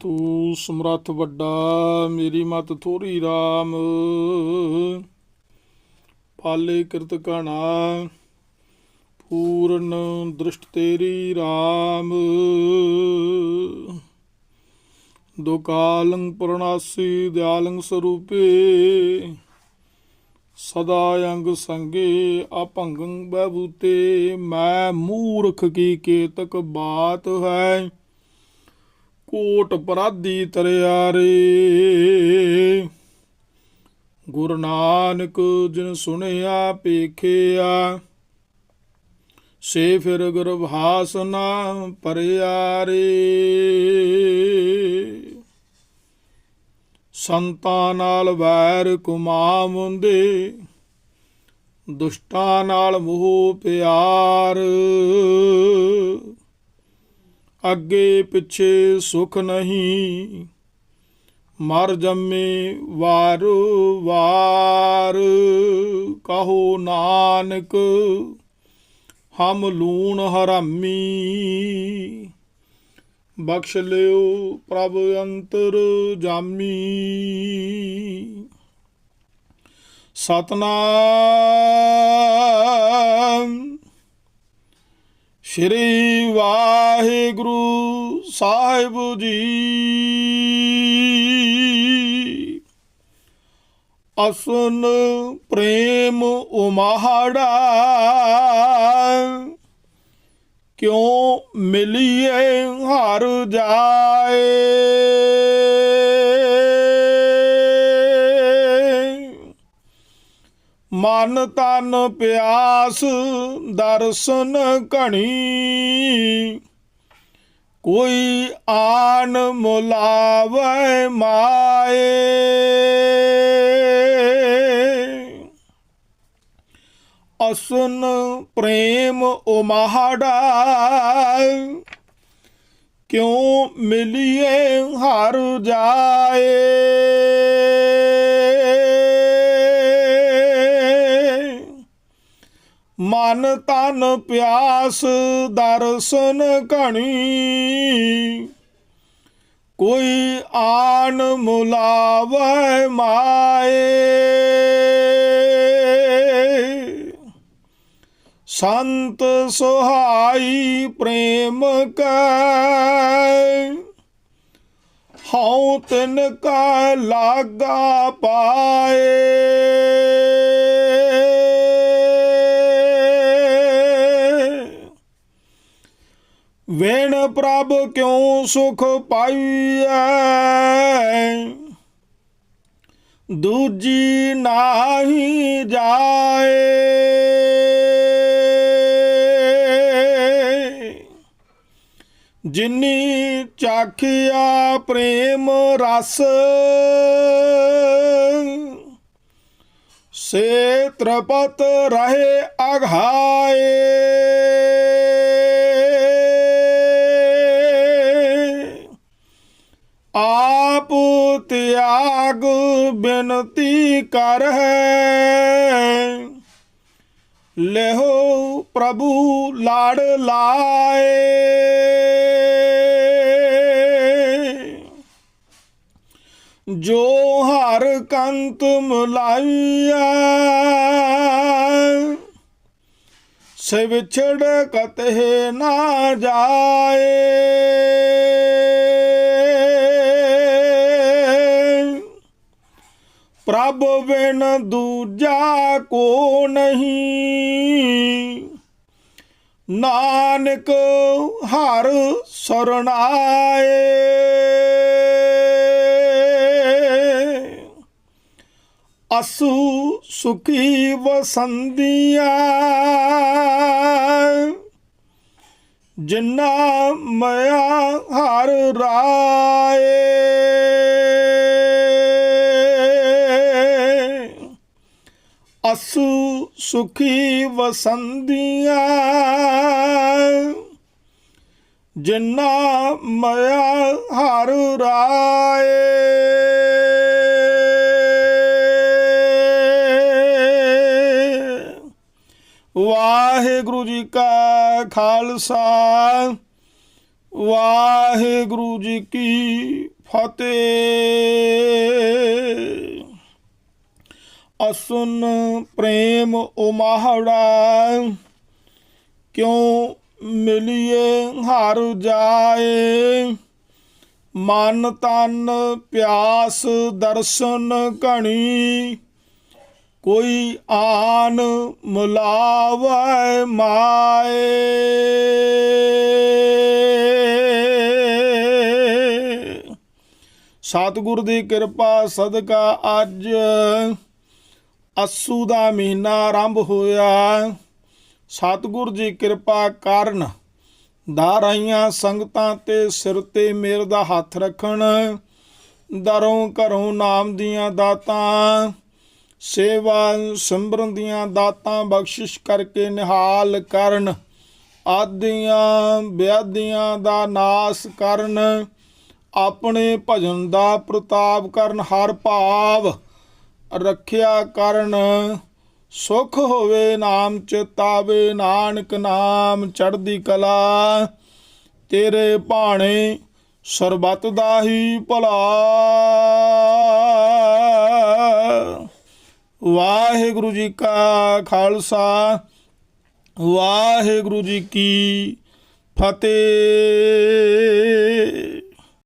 ਤੂੰ ਸਮਰੱਥ ਵੱਡਾ, ਮੇਰੀ ਮਤ ਥੋੜੀ RAM ਪਾਲੇ ਕਿਰਤ ਕਣਾ ਪੂਰਨ ਦ੍ਰਿਸ਼ਟ ਤੇਰੀ RAM ਦੁਕਾਲੰ ਪ੍ਰਣਾਸੀ ਦਿਆਲੰ ਸਰੂਪੇ, ਸਦਾ ਅੰਗ ਸੰਗੇ ਅਭੰਗੰ ਬਹੂਤੇ ਮੈਂ ਮੂਰਖ ਕੀ ਕੇਤਕ ਬਾਤ ਹੈ ਕੋਟ ਪਰਾਧੀ ਤਰਿਆਰੇ। ਗੁਰੂ ਨਾਨਕ ਜਿਨ ਸੁਣਿਆ, ਪੇਖਿਆ, ਸੇ ਫਿਰ ਗੁਰਭਾਸ ਨਾ ਪਰਿਆਰੇ। ਸੰਤਾਂ ਨਾਲ ਵੈਰ ਕੁਮਾਵੰਦੇ ਦੁਸ਼ਟਾਂ ਨਾਲ ਮੋਹ ਪਿਆਰ। ਅੱਗੇ ਪਿੱਛੇ ਸੁਖ ਨਹੀਂ। ਮਰ ਜੰਮੇ ਵਾਰ ਵਾਰ ਕਹੋ ਨਾਨਕ, ਹਮ ਲੂਣ ਹਰਾਮੀ। ਬਖਸ਼ ਲਿਓ ਪ੍ਰਭ ਅੰਤਰ ਜਾਮੀ। ਸਤਨਾਮ ਸ਼੍ਰੀ ਵਾਹਿਗੁਰੂ ਸਾਹਿਬ ਜੀ। ਅਸਨ ਪ੍ਰੇਮ ਉਮਾੜਾ ਕਿਉ ਮਿਲੀਏ ਹਰ ਜਾਏ? ਮਨ ਤਨ ਪਿਆਸ, ਦਰਸ਼ਨ ਘਣੀ। ਕੋਈ ਆਨ ਮੁਲਾਵੇ ਮਾਏ। ਅਸਨ ਪ੍ਰੇਮ ਉਮਾੜਾ, ਕਿਉ ਮਿਲੀਏ ਹਰ ਜਾਏ। ਮਨ ਤਨ ਪਿਆਸ ਦਰਸ਼ਨ ਘਣੀ। ਕੋਈ ਆਨ ਮੁਲਾਵੇ ਮਾਏ। ਸੰਤ ਸੁਹਾਈ ਪ੍ਰੇਮ ਕੈ। ਹਉ ਤਿਨ ਕਾ ਲਾਗਾ ਪਾਏ। ਪ੍ਰਭ ਕਿਉ ਸੁਖ ਪਾਈਐ? ਦੂਜੀ ਨਾਹੀ ਜਾਏ। ਜਿਨੀ ਚਾਖਿਆ ਪ੍ਰੇਮ ਰਸ, ਸੇ ਤ੍ਰਪਤ ਰਹੇ ਅਘਾਏ ਤਿਆਗ ਬੇਨਤੀ ਕਰ ਹੈ। ਲਹੋ ਪ੍ਰਭੂ ਲਾੜ ਲਾਏ। ਜੋ ਹਰ ਕੰਤ ਮੁਲਾਈਆ ਸੇ ਵਿਛੜ ਕਤਹਿ ਨਾ ਜਾਏ। ਪ੍ਰਭ ਬਿਨ ਦੂਜਾ ਕੋ ਨਹੀਂ। ਨਾਨਕ ਹਰ ਸਰਣਾਏ ਅਸੂ ਸੁਖੀ ਵਸੰਦੀਆਂ। ਜਿਨਾ ਮਇਆ ਹਰ ਰਾਏ। ਸੁਖੀ ਵਸੰਦੀਆਂ। ਜਿੰਨਾ ਮਇਆ ਹਰ ਰਾਏ। ਵਾਹਿਗੁਰੂ ਜੀ ਕਾ ਖਾਲਸਾ। ਵਾਹਿਗੁਰੂ ਜੀ ਕੀ ਫਤਿਹ। ਅਸੁਨ ਪ੍ਰੇਮ ਉਮਾਹੜਾ। ਕਿਉ ਮਿਲਿਏ ਹਰ ਜਾਏ? ਮਨ ਤਨ ਪਿਆਸ ਦਰਸ਼ਨ ਘਣੀ। ਕੋਈ ਆਨ ਮੁਲਾਵੈ ਮਾਏ। ਸਤਿਗੁਰ ਦੀ ਕਿਰਪਾ ਸਦਕਾ ਅੱਜ ਅਸੂ ਦਾ ਮਹੀਨਾ ਆਰੰਭ ਹੋਇਆ। ਸਤਿਗੁਰ ਜੀ ਕਿਰਪਾ ਕਰਨ ਧਾਰਾਈਆਂ ਸੰਗਤਾਂ ਤੇ ਸਿਰ ਤੇ ਮੇਰ ਦਾ ਹੱਥ ਰੱਖਣ। ਦਰੋਂ ਘਰੋਂ ਨਾਮ ਦੀਆਂ ਦਾਤਾਂ, ਸੇਵਾ ਸਿਮਰਨ ਦੀਆਂ ਦਾਤਾਂ ਬਖਸ਼ਿਸ਼ ਕਰਕੇ ਨਿਹਾਲ ਕਰਨ। ਆਦੀਆਂ ਵਿਆਦੀਆਂ ਦਾ ਨਾਸ ਕਰਨ। ਆਪਣੇ ਭਜਨ ਦਾ ਪ੍ਰਤਾਪ ਕਰਨ ਹਰ ਭਾਵ ਰੱਖਿਆ ਕਰਨ, ਸੁਖ ਹੋਵੇ ਨਾਮ ਚਿਤਾਵੇ ਨਾਨਕ ਨਾਮ ਚੜ੍ਹਦੀ ਕਲਾ। ਤੇਰੇ ਭਾਣੇ ਸਰਬਤ ਦਾ ਹੀ ਭਲਾ। ਵਾਹਿਗੁਰੂ ਜੀ ਕਾ ਖਾਲਸਾ, ਵਾਹਿਗੁਰੂ ਜੀ ਕੀ ਫਤਿਹ।